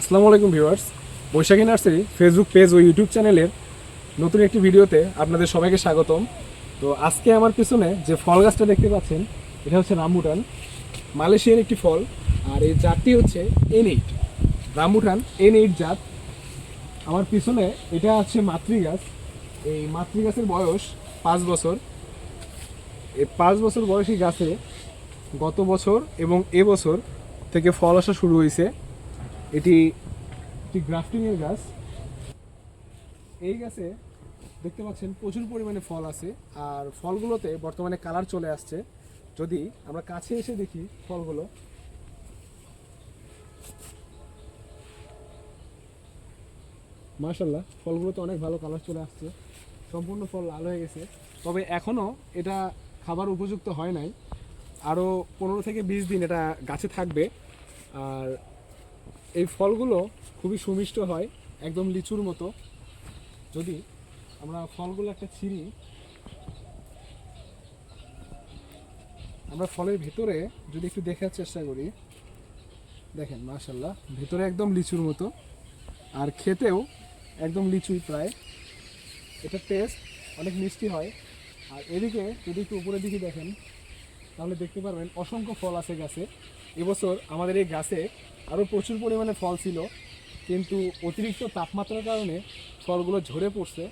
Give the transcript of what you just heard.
আসসালামু আলাইকুম viewers. Boishakhi nursery Facebook page ও YouTube চ্যানেলের নতুন একটি ভিডিওতে আপনাদের সবাইকে স্বাগতম। তো আজকে আমার পিছনে যে ফল গাছটা দেখতে পাচ্ছেন, এটা হচ্ছে রামবুটান মালয়েশিয়ার একটি ফল। আর এই জাতটি হচ্ছে N eight rambutan N eight জাত। আমার পিছনে এটা আছে মাতৃ গাছ এই মাতৃ গাছের বয়স পাঁচ বছর। এই পাঁচ বছর বয়সী গাছে গত বছর এবং এবছর থেকে ফল আসা শুরু হয়েছে। এটি একটি গ্রাফটিংয়ের গাছ। এই গাছে দেখতে পাচ্ছেন প্রচুর পরিমাণে ফল আছে, আর ফলগুলোতে বর্তমানে কালার চলে আসছে। যদি আমরা কাছে এসে দেখি ফলগুলো। মার্শাল্লাহ ফলগুলোতে অনেক ভালো কালার চলে আসছে। সম্পূর্ণ ফল লাল হয়ে গেছে। তবে এখনও এটা খাবার উপযুক্ত হয় নাই। আরও পনেরো থেকে বিশ দিন এটা গাছে থাকবে। আর এই ফলগুলো খুবই সুমিষ্ট হয়, একদম লিচুর মতো। যদি আমরা ফলগুলো একটা ছিঁড়ি, আমরা ফলের ভেতরে যদি একটু দেখার চেষ্টা করি, দেখেন মাশাল্লাহ ভেতরে একদম লিচুর মতো, আর খেতেও একদম লিচুই প্রায়। এটা টেস্ট অনেক মিষ্টি হয়। আর এদিকে যদি একটু উপরের দিকে দেখেন তাহলে দেখতে পারবেন অসংখ্য ফল আছে গাছে। এবছর আমাদের এই গাছে আরও প্রচুর পরিমাণে ফল ছিল, কিন্তু অতিরিক্ত তাপমাত্রার কারণে ফলগুলো ঝরে পড়ছে।